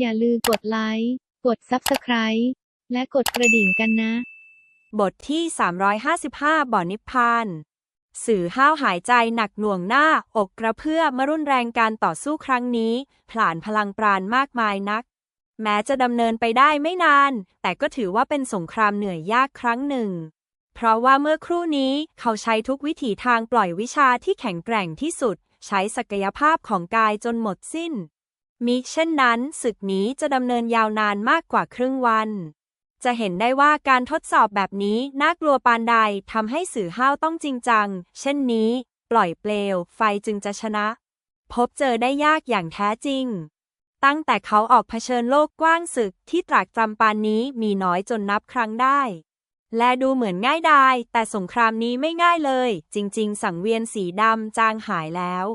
อย่าลืมกดไลค์ กด Subscribe และกดกระดิ่งกันนะ บทที่ 355 บ่อนิพพาน สื่อห้าวหายใจหนักหน่วงหน้า อกกระเพื่อมรุนแรงการต่อสู้ครั้งนี้ผลานพลังปราณมากมายนัก แม้จะดำเนินไปได้ไม่นาน แต่ก็ถือว่าเป็นสงครามเหนื่อยยากครั้งหนึ่ง เพราะว่าเมื่อครู่นี้เขาใช้ทุกวิถีทางปล่อยวิชาที่แข็งแกร่งที่สุด ใช้ศักยภาพของกายจนหมดสิ้น มิเช่นนั้นศึกนี้จะดำเนินยาวนานมากกว่าครึ่งวัน จะเห็นได้ว่าการทดสอบแบบนี้น่ากลัวปานใดทำให้สื่อห้าวต้องจริงจัง เช่นนี้ ปล่อยเปลว ไฟจึงจะชนะ พบเจอได้ยากอย่างแท้จริง ตั้งแต่เขาออกเผชิญโลกกว้างศึกที่ตรากตรำปานนี้มีน้อยจนนับครั้งได้ และดูเหมือนง่ายดายแต่สงครามนี้ไม่ง่ายเลย จริง ๆ สังเวียนสีดำจางหายแล้ว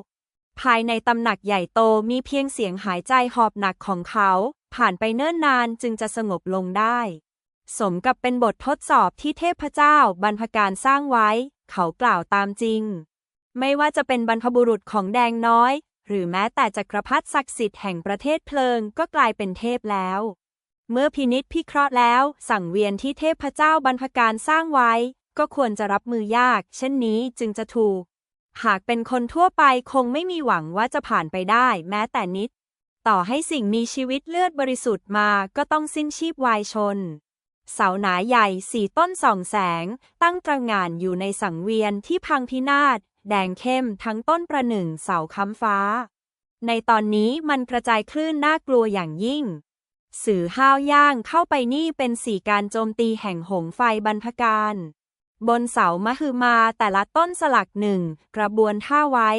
ภายในตำหนักใหญ่โตมีเพียงเสียงหายใจหอบหนักของเขา ผ่านไปเนิ่นนานจึงจะสงบลงได้ สมกับเป็นบททดสอบที่เทพเจ้าบรรพการสร้างไว้ เขากล่าวตามจริง ไม่ว่าจะเป็นบรรพบุรุษของแดงน้อย หรือแม้แต่จักรพรรดิศักดิ์สิทธิ์แห่งประเทศเพลิงก็กลายเป็นเทพแล้ว เมื่อพินิษพิเคราะห์แล้ว สั่งเวียนที่เทพเจ้าบรรพการสร้างไว้ ก็ควรจะรับมือยาก เช่นนี้จึงจะถูก หากเป็นคนทั่วไปคงไม่มีหวังว่าจะผ่านไปได้แม้แต่นิด ต่อให้สิ่งมีชีวิตเลือดบริสุทธิ์มาก็ต้องสิ้นชีพวายชน เสาหนาใหญ่สี่ต้นส่องแสง ตั้งตระงานอยู่ในสังเวียนที่พังพินาศแดงเข้มทั้งต้นประหนึ่งเสาค้ำฟ้า ในตอนนี้มันกระจายคลื่นน่ากลัวอย่างยิ่ง สื่อห้าวย่างเข้าไปนี่เป็นสี่การโจมตีแห่งหงไฟบรรพการ บนเสามหึมาแต่ละต้นสลักหนึ่งกระบวนท่าไว้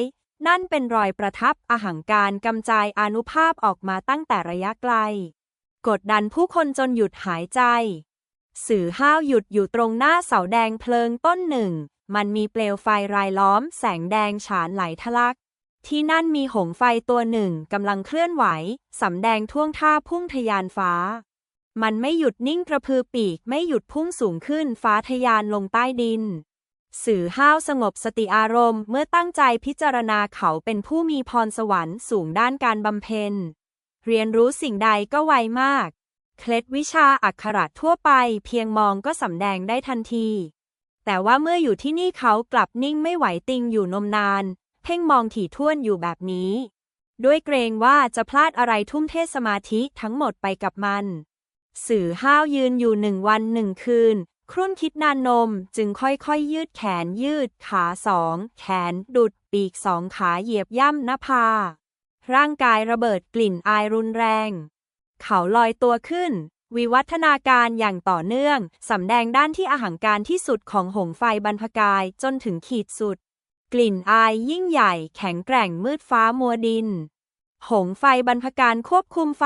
นั่นเป็นรอยประทับอหังการกำจายอนุภาพออกมาตั้งแต่ระยะไกล กดดันผู้คนจนหยุดหายใจ สื่อห้าวหยุดอยู่ตรงหน้าเสาแดงเพลิงต้นหนึ่ง มันมีเปลวไฟรายล้อมแสงแดงฉานไหลทะลัก ที่นั่นมีหงไฟตัวหนึ่งกำลังเคลื่อนไหวสำแดงท่วงท่าพุ่งทะยานฟ้า มันไม่หยุดนิ่งกระพือปีกไม่หยุดพุ่งสูงขึ้นฟ้าทะยานลงใต้ดิน สื่อห้าวสงบสติอารมณ์เมื่อตั้งใจพิจารณาเขาเป็นผู้มีพรสวรรค์สูงด้านการบำเพ็ญ เรียนรู้สิ่งใดก็ไวมาก เคล็ดวิชาอักขระทั่วไปเพียงมองก็สำแดงได้ทันที แต่ว่าเมื่ออยู่ที่นี่เขากลับนิ่งไม่ไหวติงอยู่นมนาน เพ่งมองถี่ถ้วนอยู่แบบนี้ ด้วยเกรงว่าจะพลาดอะไรทุ่มเทสมาธิทั้งหมดไปกับมัน สื่อห้าวยืนอยู่หนึ่งวันหนึ่งคืน ครุ่นคิดนานนมจึงค่อยๆยืดแขนยืดขาสองแขนดุดปีกสองขาเหยียบย่ำหน้าผาร่างกายระเบิดกลิ่นอายรุนแรง เขาลอยตัวขึ้น วิวัฒนาการอย่างต่อเนื่อง สำแดงด้านที่อาหังการที่สุดของหงไฟบรรพกายจนถึงขีดสุด กลิ่นอายยิ่งใหญ่แข็งแกร่งมืดฟ้ามัวดิน หงไฟบรรพการควบคุมไฟ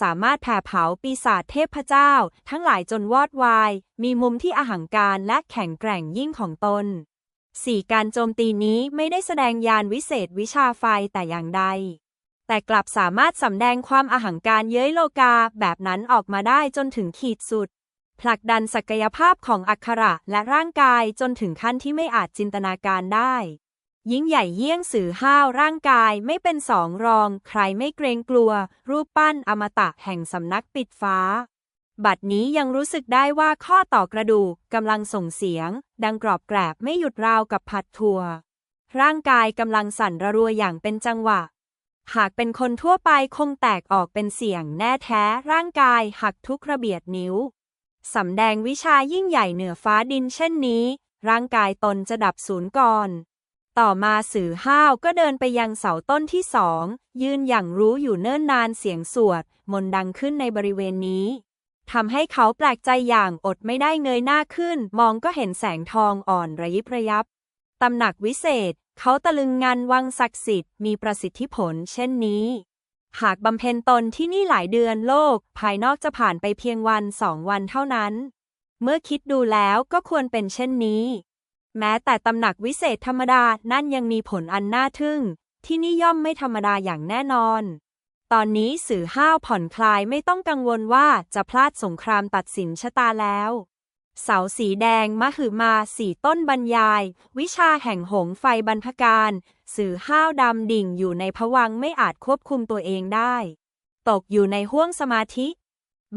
สามารถแผ่เผาปีศาจเทพเจ้า ทั้งหลายจนวอดวาย มีมุมที่อหังการและแข็งแกร่งยิ่งของตนสี่การโจมตีนี้ไม่ได้แสดงยานวิเศษวิชาไฟแต่อย่างใด แต่กลับสามารถสำแดงความอหังการเย้ยโลกาแบบนั้นออกมาได้จนถึงขีดสุด ผลักดันศักยภาพของอักขระและร่างกายจนถึงขั้นที่ไม่อาจจินตนาการได้ ยิ่งใหญ่เยี่ยงสื่อห้าวร่างกายไม่เป็นสองรอง ใครไม่เกรงกลัว รูปปั้นอมตะแห่งสำนักปิดฟ้า บัดนี้ยังรู้สึกได้ว่าข้อต่อกระดูกกำลังส่งเสียง ดังกรอบแกรบไม่หยุดราวกับผัดถั่วร่างกายกำลังสั่นระรัวอย่างเป็นจังหวะ หากเป็นคนทั่วไปคงแตกออกเป็นเสียงแน่แท้ ร่างกายหักทุกระเบียดนิ้วสำแดงวิชายิ่งใหญ่เหนือฟ้าดินเช่นนี้ ร่างกายตนจะดับสูญก่อน ต่อมาสื่อห้าวก็เดินไปยังเสาต้นที่สอง ยืนอย่างรู้อยู่เนิ่นนานเสียงสวด มนดังขึ้นในบริเวณนี้ทำให้เขาแปลกใจอย่างอดไม่ได้เงยหน้าขึ้น มองก็เห็นแสงทองอ่อนระยิบระยับตำหนักวิเศษ เขาตะลึงงานวังศักดิ์สิทธิ์มีประสิทธิผลเช่นนี้ หากบำเพ็ญตนที่นี่หลายเดือนโลก ภายนอกจะผ่านไปเพียงวันสองวันเท่านั้น เมื่อคิดดูแล้วก็ควรเป็นเช่นนี้ แม้แต่ตำหนักวิเศษธรรมดานั่นยังมีผลอันน่าทึ่ง ที่นี่ย่อมไม่ธรรมดาอย่างแน่นอน ตอนนี้สื่อห้าวผ่อนคลายไม่ต้องกังวลว่าจะพลาดสงครามตัดสินชะตาแล้ว เสาสีแดงมหึมาสี่ต้นบรรยาย วิชาแห่งหงไฟบรรพการ สื่อห้าวดำดิ่งอยู่ในผวังไม่อาจควบคุมตัวเองได้ ตกอยู่ในห้วงสมาธิ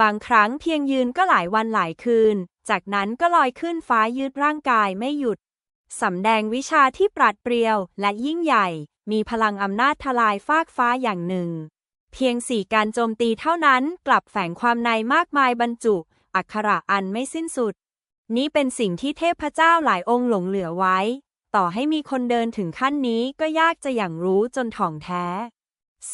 บางครั้งเพียงยืนก็หลายวันหลายคืน จากนั้นก็ลอยขึ้นฟ้ายืดร่างกายไม่หยุด สำแดงวิชาที่ปราดเปรียวและยิ่งใหญ่ มีพลังอำนาจทลายฟากฟ้าอย่างหนึ่ง เพียงสี่การโจมตีเท่านั้นกลับแฝงความในมากมายบรรจุ อักขระอันไม่สิ้นสุด นี้เป็นสิ่งที่เทพเจ้าหลายองค์หลงเหลือไว้ ต่อให้มีคนเดินถึงขั้นนี้ก็ยากจะอย่างรู้จนถ่องแท้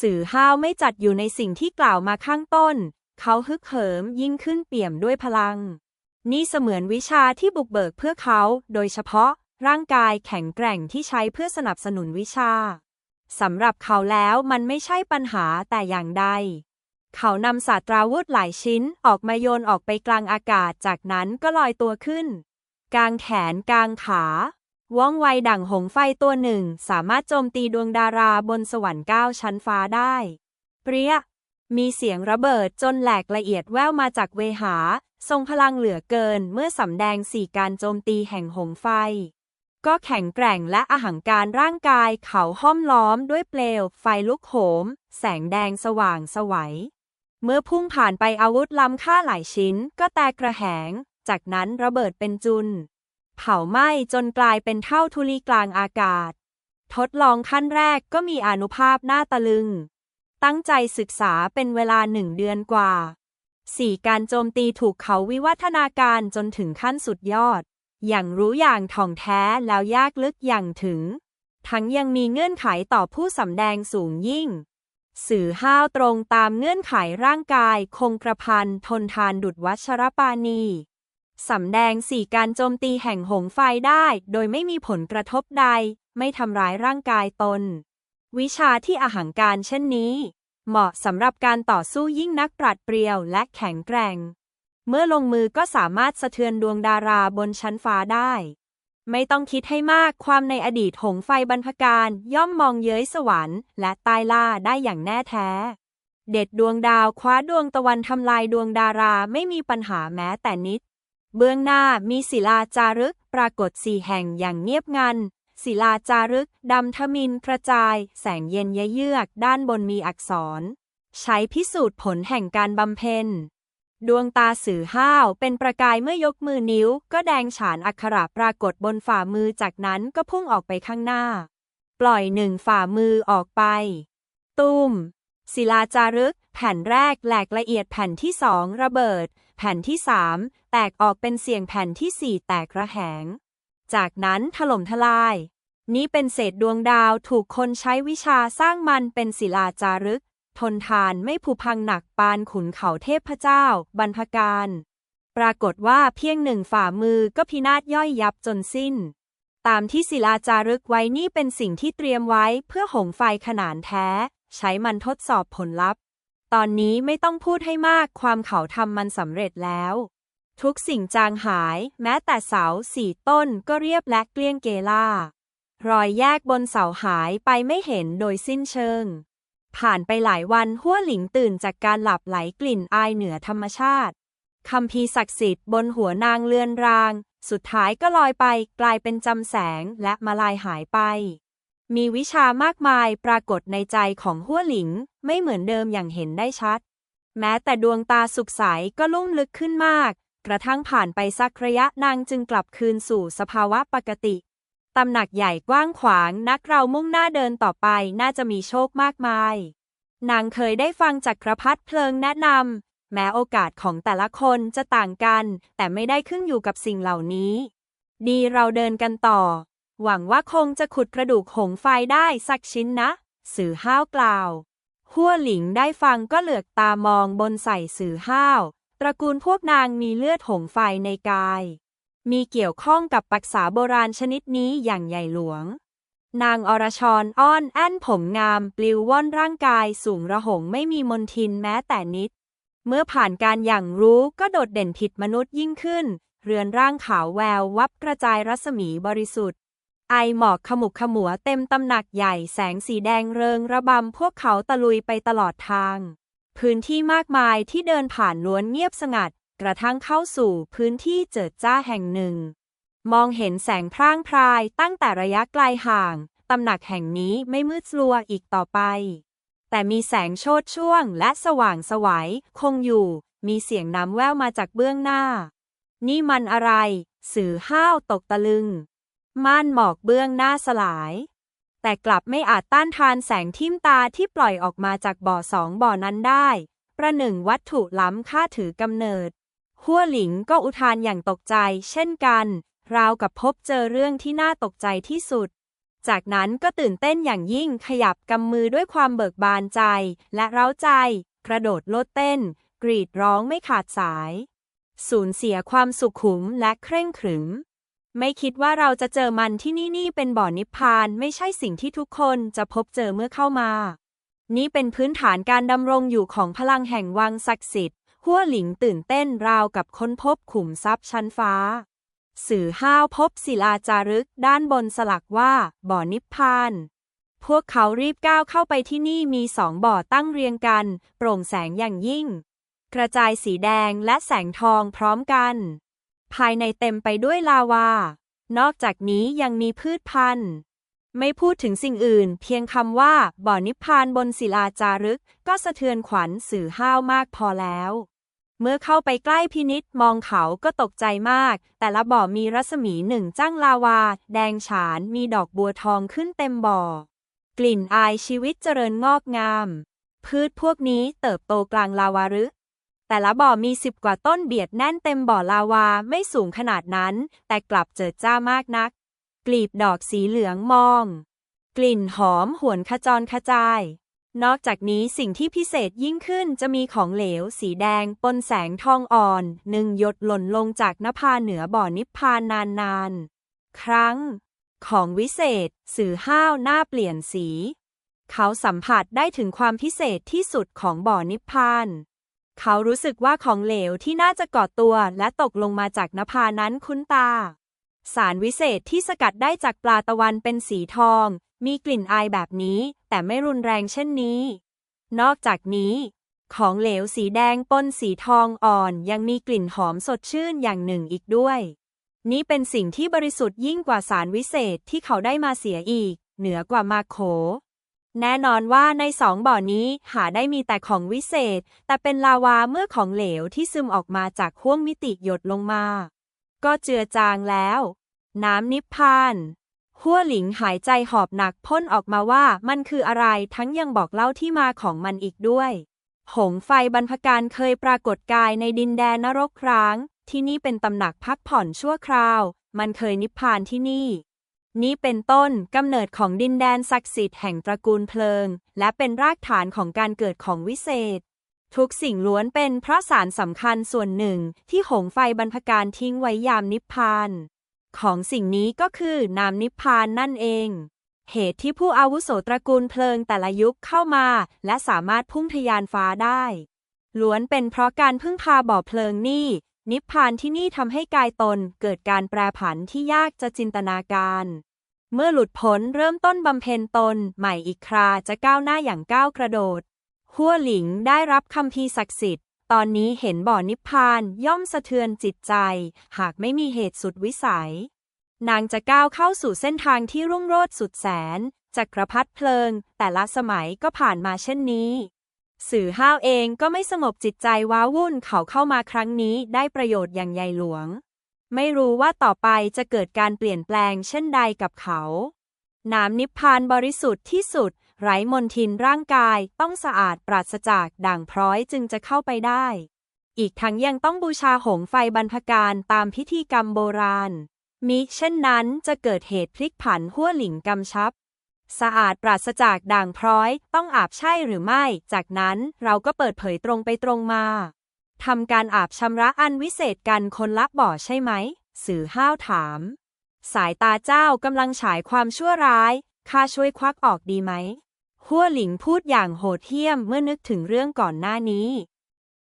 สื่อห้าวไม่จัดอยู่ในสิ่งที่กล่าวมาข้างต้น เขาฮึกเหิมยิ่งขึ้นเปี่ยมด้วยพลัง นี่เสมือนวิชาที่บุกเบิกเพื่อเขา โดยเฉพาะ ร่างกายแข็งแกร่งที่ใช้เพื่อสนับสนุนวิชา สำหรับเขาแล้วมันไม่ใช่ปัญหาแต่อย่างใด เขานำศาสตราวุธหลายชิ้นออกมาโยนออกไปกลางอากาศจากนั้นก็ลอยตัวขึ้น กลางแขนกลางขาว่องไวดั่งหงไฟตัวหนึ่ง สามารถโจมตีดวงดาราบนสวรรค์เก้าชั้นฟ้าได้ เปรี้ย มีเสียงระเบิดจนแหลกละเอียดแว่วมาจากเวหา ทรงพลังเหลือเกินเมื่อสำแดงสี่การโจมตีแห่งหงไฟ ก็แข็งแกร่งและอหังการร่างกายเขาห้อมล้อมด้วยเปลว ไฟลุกโหม แสงแดงสว่างสวัย เมื่อพุ่งผ่านไปอาวุธล้ำค่าหลายชิ้น ก็แตกกระแหง จากนั้นระเบิดเป็นจุน เผาไหม้จนกลายเป็นเท่าทุลีกลางอากาศ ทดลองขั้นแรกก็มีอนุภาพหน่าตะลึง ตั้งใจศึกษาเป็นเวลาหนึ่งเดือนกว่าสี่การโจมตีถูกเขาวิวัฒนาการจนถึงขั้นสุดยอด อย่างรู้อย่างถ่องแท้แล้วยากลึกอย่างถึง ทั้งยังมีเงื่อนไขต่อผู้สำแดงสูงยิ่ง สื่อห้าวตรงตามเงื่อนไขร่างกาย คงกระพันทนทานดุดวัชรปานีสำแดงสี่การโจมตีแห่งหงไฟได้ โดยไม่มีผลกระทบใด ไม่ทำร้ายร่างกายตน วิชาที่อหังการเช่นนี้ เหมาะสำหรับการต่อสู้ยิ่งนักปราดเปรียวและแข็งแกร่ง เมื่อลงมือก็สามารถสะเทือนดวงดาราบนชั้นฟ้าได้ ไม่ต้องคิดให้มากความในอดีตหงไฟบรรพการ ย่อมมองเย้ยสวรรค์และตายล่าได้อย่างแน่แท้ เด็ดดวงดาวคว้าดวงตะวันทำลายดวงดาราไม่มีปัญหาแม้แต่นิด เบื้องหน้ามีศิลาจารึกปรากฏสี่แห่งอย่างเงียบงันศิลาจารึกดำทมินกระจาย แสงเย็นเยือก ด้านบนมีอักษร ใช้พิสูจน์ผลแห่งการบำเพ็ญ ดวงตาสื่อห้าวเป็นประกายเมื่อยกมือนิ้ว ก็แดงฉานอักขระปรากฏบนฝ่ามือจากนั้นก็พุ่งออกไปข้างหน้า ปล่อยหนึ่งฝ่ามือออกไป ตุ้ม ศิลาจารึก แผ่นแรกแหลกละเอียดแผ่นที่สองระเบิด แผ่นที่สามแตกออกเป็นเสียงแผ่นที่สี่แตกระแหง จากนั้นถล่มทลาย นี้เป็นเศษดวงดาวถูกคนใช้วิชาสร้างมันเป็นศิลาจารึก ทนทานไม่ผุพังหนักปานขุนเขาเทพเจ้า บรรพการ ปรากฏว่าเพียงหนึ่งฝ่ามือก็พินาศย่อยยับจนสิ้น ตามที่ศิลาจารึกไว้นี่เป็นสิ่งที่เตรียมไว้เพื่อหงไฟขนานแท้ ใช้มันทดสอบผลลัพธ์ ตอนนี้ไม่ต้องพูดให้มากความเขาทำมันสำเร็จแล้ว ทุกสิ่งจางหาย แม้แต่เสาสี่ต้นก็เรียบและเกลี้ยงเกล่ารอยแยกบนเสาหายไปไม่เห็นโดยสิ้นเชิง ผ่านไปหลายวันหัวหลิงตื่นจากการหลับไหลกลิ่นอายเหนือธรรมชาติคำพีศักดิ์สิทธิ์บนหัวนางเลือนราง สุดท้ายก็ลอยไป กลายเป็นจำแสงและมาลายหายไป มีวิชามากมายปรากฏในใจของหัวหลิง ไม่เหมือนเดิมอย่างเห็นได้ชัด แม้แต่ดวงตาสุขใสก็ลุ่มลึกขึ้นมาก กระทั่งผ่านไปสักระยะนางจึงกลับคืนสู่สภาวะปกติ ตำหนักใหญ่กว้างขวางนักเรามุ่งหน้าเดินต่อไปน่าจะมีโชคมากมาย นางเคยได้ฟังจากกระพัดเพลิงแนะนำแม้โอกาสของแต่ละคนจะต่างกัน แต่ไม่ได้ขึ้นอยู่กับสิ่งเหล่านี้ ดีเราเดินกันต่อ หวังว่าคงจะขุดกระดูกหงไฟได้สักชิ้นนะ สื่อห้าวกล่าว หัวหลิงได้ฟังก็เหลือกตามองบนใส่สื่อห้าว ตระกูลพวกนางมีเลือดหงไฟในกาย มีเกี่ยวข้องกับปักษาโบราณชนิดนี้อย่างใหญ่หลวง นางอรชรอ้อนแอนผมงาม ปลิวว่อนร่างกายสูงระหงไม่มีมนทินแม้แต่นิด เมื่อผ่านการอย่างรู้ก็โดดเด่นผิดมนุษย์ยิ่งขึ้น เรือนร่างขาวแวววับกระจายรัศมีบริสุทธิ์ ไอหมอกขมุกขมัวเต็มตำหนักใหญ่แสงสีแดงเริงระบำพวกเขาตะลุยไปตลอดทางพื้นที่มากมายที่เดินผ่านล้วนเงียบสงัด กระทั่งเข้าสู่พื้นที่เจิดจ้าแห่งหนึ่ง มองเห็นแสงพร่างพรายตั้งแต่ระยะไกลห่าง ตำหนักแห่งนี้ไม่มืดสลัวอีกต่อไป แต่มีแสงโชดช่วงและสว่างสวัยคงอยู่ มีเสียงน้ำแว่วมาจากเบื้องหน้า นี่มันอะไร สื่อห้าวตกตะลึง ม่านหมอกเบื้องหน้าสลาย แต่กลับไม่อาจต้านทานแสงทิ่มตาที่ปล่อยออกมาจากบ่อสองบ่อนั้นได้ ประหนึ่งวัตถุล้ำค่าถือกำเนิด หัวหลิงก็อุทานอย่างตกใจ เช่นกัน ราวกับพบเจอเรื่องที่น่าตกใจที่สุด จากนั้นก็ตื่นเต้นอย่างยิ่งขยับกำมือด้วยความเบิกบานใจ และเร้าใจ กระโดดโลดเต้น กรีดร้องไม่ขาดสาย สูญเสียความสุขุมและเคร่งขรึม ไม่คิดว่าเราจะเจอมันที่นี่นี่เป็นบ่อนิพพานไม่ใช่สิ่งที่ทุกคนจะพบเจอเมื่อเข้ามา นี่เป็นพื้นฐานการดำรงอยู่ของพลังแห่งวังศักดิ์สิทธิ์ หัวหลิงตื่นเต้นราวกับค้นพบขุมทรัพย์ชั้นฟ้า สื่อห้าวพบศิลาจารึกด้านบนสลักว่า บ่อนิพพาน พวกเขารีบก้าวเข้าไปที่นี่มีสองบ่อตั้งเรียงกัน โปร่งแสงอย่างยิ่ง กระจายสีแดงและแสงทองพร้อมกัน ภายในเต็มไปด้วยลาวา นอกจากนี้ยังมีพืชพันธุ์ไม่พูดถึงสิ่งอื่น เพียงคำว่า บ่อนิพพานบนศิลาจารึก ก็สะเทือนขวัญสื่อห้าวมากพอแล้ว เมื่อเข้าไปใกล้พินิษมองเขาก็ตกใจมาก แต่ละบ่อมีรัศมีหนึ่งจ้างลาวา แดงฉานมีดอกบัวทองขึ้นเต็มบ่อ กลิ่นอายชีวิตเจริญงอกงาม พืชพวกนี้เติบโตกลางลาวารึแต่ละบ่อมีสิบกว่าต้นเบียดแน่นเต็มบ่อลาวาไม่สูงขนาดนั้น แต่กลับเจิดจ้ามากนัก กลีบดอกสีเหลืองมอง กลิ่นหอมหวนขจรขจาย นอกจากนี้สิ่งที่พิเศษยิ่งขึ้นจะมีของเหลว สีแดง ปนแสงทองอ่อนหนึ่งหยดหล่นลงจากนภาเหนือบ่อนิพพานนานๆ ครั้ง ของวิเศษ สื่อห้าวหน้าเปลี่ยนสี เขาสัมผัสได้ถึงความพิเศษที่สุดของบ่อนิพพาน เขารู้สึกว่าของเหลวที่น่าจะก่อตัวและตกลงมาจากนภานั้นคุ้นตา สารวิเศษที่สกัดได้จากปลาตะวันเป็นสีทอง มีกลิ่นอายแบบนี้ แต่ไม่รุนแรงเช่นนี้ นอกจากนี้ ของเหลวสีแดงปนสีทองอ่อนยังมีกลิ่นหอมสดชื่นอย่างหนึ่งอีกด้วย นี่เป็นสิ่งที่บริสุทธิ์ยิ่งกว่าสารวิเศษที่เขาได้มาเสียอีก เหนือกว่ามาโข แน่นอนว่าในสองบ่อนี้หาได้มีแต่ของวิเศษ แต่เป็นลาวาเมื่อของเหลวที่ซึมออกมาจากห้วงมิติหยดลงมา ก็เจือจางแล้ว น้ำนิพพาน หัวหลิงหายใจหอบหนักพ่นออกมาว่ามันคืออะไรทั้งยังบอกเล่าที่มาของมันอีกด้วย หงไฟบรรพการเคยปรากฏกายในดินแดนนรกร้าง ที่นี่เป็นตำหนักพักผ่อนชั่วคราว มันเคยนิพพานที่นี่ นี้เป็นต้นกำเนิดของดินแดนศักดิ์สิทธิ์แห่งตระกูลเพลิง และเป็นรากฐานของการเกิดของวิเศษ ทุกสิ่งล้วนเป็นเพราะสารสำคัญส่วนหนึ่งที่หงไฟบรรพการทิ้งไว้ยามนิพพาน ของสิ่งนี้ก็คือนามนิพพานนั่นเอง เหตุที่ผู้อาวุโสตระกูลเพลิงแต่ละยุคเข้ามา และสามารถพุ่งทะยานฟ้าได้ ล้วนเป็นเพราะการพึ่งพาบ่อเพลิงนี่ นิพพานที่นี่ทำให้กายตนเกิดการแปรผันที่ยากจะจินตนาการ เมื่อหลุดพ้นเริ่มต้นบำเพ็ญตนใหม่อีกคราจะก้าวหน้าอย่างก้าวกระโดดหัวหลิงได้รับคำพีศักดิ์สิทธิ์ ตอนนี้เห็นบ่อนิพพานย่อมสะเทือนจิตใจ หากไม่มีเหตุสุดวิสัย นางจะก้าวเข้าสู่เส้นทางที่รุ่งโรจน์สุดแสนจักรพรรดิเพลิง แต่ละสมัยก็ผ่านมาเช่นนี้ สื่อห้าวเองก็ไม่สงบจิตใจว้าวุ่นเขาเข้ามาครั้งนี้ได้ประโยชน์อย่างใหญ่หลวง ไม่รู้ว่าต่อไปจะเกิดการเปลี่ยนแปลงเช่นใดกับเขา น้ำนิพพานบริสุทธิ์ที่สุด ไร้มนทินร่างกายต้องสะอาดปราศจากด่างพร้อยจึงจะเข้าไปได้ อีกทั้งยังต้องบูชาหงไฟบรรพการตามพิธีกรรมโบราณ มิเช่นนั้นจะเกิดเหตุพลิกผันหัวหลิงกำชับ สะอาดปราศจากด่างพร้อยต้องอาบใช่หรือไม่ จากนั้นเราก็เปิดเผยตรงไปตรงมาทำการอาบชำระอันวิเศษกันคนละบ่อใช่ไหม สื่อห้าวถาม สายตาเจ้ากำลังฉายความชั่วร้าย ข้าช่วยควักออกดีไหม หัวหลิงพูดอย่างโหดเหี้ยมเมื่อนึกถึงเรื่องก่อนหน้านี้